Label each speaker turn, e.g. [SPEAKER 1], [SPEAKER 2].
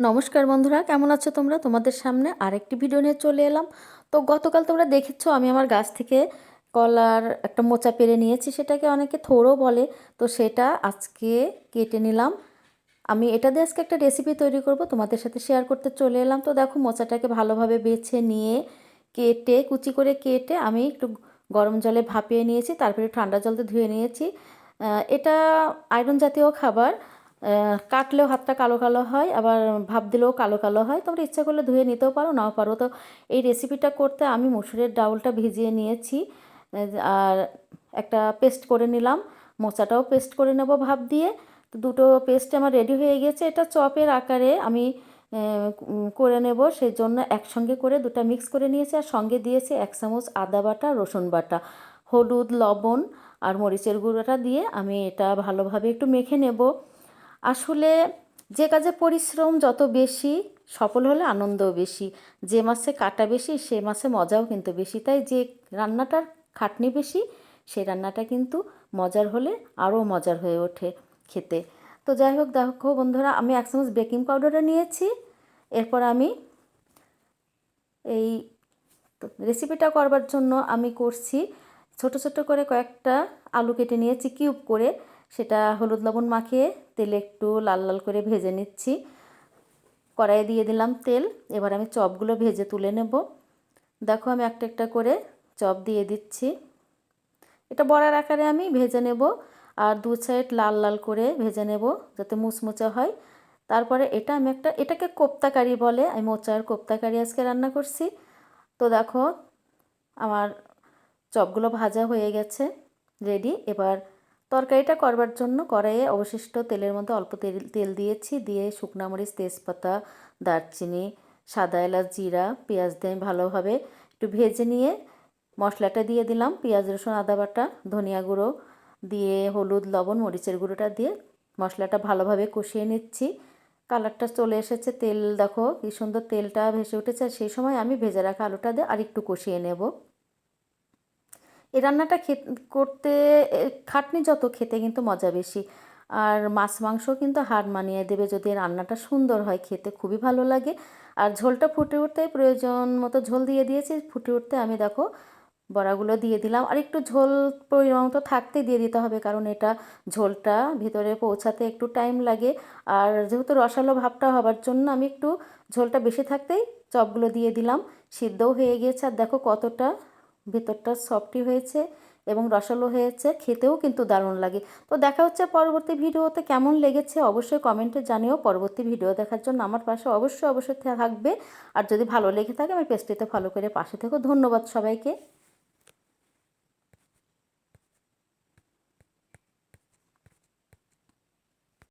[SPEAKER 1] নমস্কার বন্ধুরা, কেমন আছো তোমরা? তোমাদের সামনে আরেকটি ভিডিও নিয়ে চলে এলাম। তো গতকাল তোমরা দেখেছ, আমি আমার গাছ থেকে কলার একটা মোচা পেরে নিয়েছি। সেটাকে অনেকে থোড়ও বলে, তো সেটা আজকে কেটে নিলাম। আমি এটা দিয়ে আজকে একটা রেসিপি তৈরি করব, তোমাদের সাথে শেয়ার করতে চলে এলাম। তো দেখো, মোচাটাকে ভালোভাবে বেছে নিয়ে কেটে, কুচি করে কেটে আমি একটু গরম জলে ভাপিয়ে নিয়েছি। তারপরে ঠান্ডা জলতে ধুয়ে নিয়েছি। এটা আয়রন জাতীয় খাবার। কাটলেও হাতটা কালো কালো হয়, আবার ভাপ দিলেও কালো কালো হয়। তোমরা ইচ্ছা করলে ধুয়ে নিতেও পারো, নাও পারো। তো এই রেসিপিটা করতে আমি মুসুরের ডাউলটা ভিজিয়ে নিয়েছি, আর একটা পেস্ট করে নিলাম। মোচাটাও পেস্ট করে নেব ভাপ দিয়ে। তো দুটো পেস্ট আমার রেডি হয়ে গেছে। এটা চপের আকারে আমি করে নেব। সেই জন্য একসঙ্গে করে দুটা মিক্স করে নিয়েছি, আর সঙ্গে দিয়েছি এক চামচ আদা বাটা, রসুন বাটা, হলুদ, লবণ, আর মরিচের গুঁড়োটা দিয়ে আমি এটা ভালোভাবে একটু মেখে নেব। আসলে যে কাজে পরিশ্রম যত বেশি, সফল হলে আনন্দও বেশি। যে মাসে কাটা বেশি, সে মাসে মজাও কিন্তু বেশি। তাই যে রান্নাটার খাটনি বেশি সেই রান্নাটা কিন্তু মজার হলে আরও মজার হয়ে ওঠে খেতে। তো যাই হোক, দেখো বন্ধুরা, আমি এক চামচ বেকিং পাউডারটা নিয়েছি। এরপর আমি এই রেসিপিটা করবার জন্য আমি করছি ছোট ছোট করে কয়েকটা আলু কেটে নিয়েছি কিউব করে। সেটা হলুদ লবণ মাখিয়ে তেলে একটু লাল লাল করে ভেজে নিচ্ছি। কড়াইয়ে দিয়ে দিলাম তেল, এবার আমি চপগুলো ভেজে তুলে নেব। দেখো আমি একটা একটা করে চপ দিয়ে দিচ্ছি। এটা বড়ার আকারে আমি ভেজে নেব আর দু সাইড লাল লাল করে ভেজে নেব যাতে মুচমুচে হয়। তারপরে এটা আমি একটা, এটাকে কোপ্তাকারি বলে, আমি মোচার কোপ্তাকারি আজকে রান্না করছি। তো দেখো আমার চপগুলো ভাজা হয়ে গেছে রেডি এবার তরকারিটা করবার জন্য কড়াইয়ে অবশিষ্ট তেলের মধ্যে অল্প তেল তেল দিয়েছি। দিয়ে শুকনা মরিচ, তেজপাতা, দারচিনি, সাদা এলাচ, জিরা, পেঁয়াজ দিয়ে ভালোভাবে একটু ভেজে নিয়ে মশলাটা দিয়ে দিলাম। পেঁয়াজ, রসুন, আদা বাটা, ধনিয়া গুঁড়ো দিয়ে হলুদ, লবণ, মরিচের গুঁড়োটা দিয়ে মশলাটা ভালোভাবে কষিয়ে নিচ্ছি। কালারটা চলে এসেছে। তেল দেখো কি সুন্দর তেলটা ভেসে উঠেছে। সেই সময় আমি ভেজে রাখা আলুটা দিয়ে আরেকটু কষিয়ে নেব। এই রান্নাটা করতে খাটনি যত খেতে কিন্তু মজা বেশি। আর মাছ, মাংস কিন্তু হার মানিয়ে দেবে যদি রান্নাটা সুন্দর হয় খেতে, খুবই ভালো লাগে। আর ঝোলটা ফুটে উঠতে প্রয়োজন মতো ঝোল দিয়ে দিয়েছি। ফুটে উঠতে আমি দেখো বড়াগুলো দিয়ে দিলাম। আর একটু ঝোল পরিমাণ মতো থাকতে দিয়ে দিতে হবে কারণ এটা ঝোলটা ভিতরে পৌঁছাতে একটু টাইম লাগে। আর যেহেতু রসালো ভাবটা হবার জন্য আমি একটু ঝোলটা বেশি থাকতেই চপগুলো দিয়ে দিলাম। সিদ্ধও হয়ে গিয়েছে আর দেখো কতটা ভেতরটা সফটি হয়েছে এবং রসালো হয়েছে, খেতেও কিন্তু দারুণ লাগে। তো দেখা হচ্ছে পরবর্তী ভিডিওতে, কেমন লেগেছে অবশ্যই কমেন্টে জানিও। পরবর্তী ভিডিও দেখার জন্য আমার পাশে অবশ্যই অবশ্যই থাকবে। আর যদি ভালো লেগে থাকে, আমার পেজটিতে ফলো করে পাশে থেকো। ধন্যবাদ সবাইকে।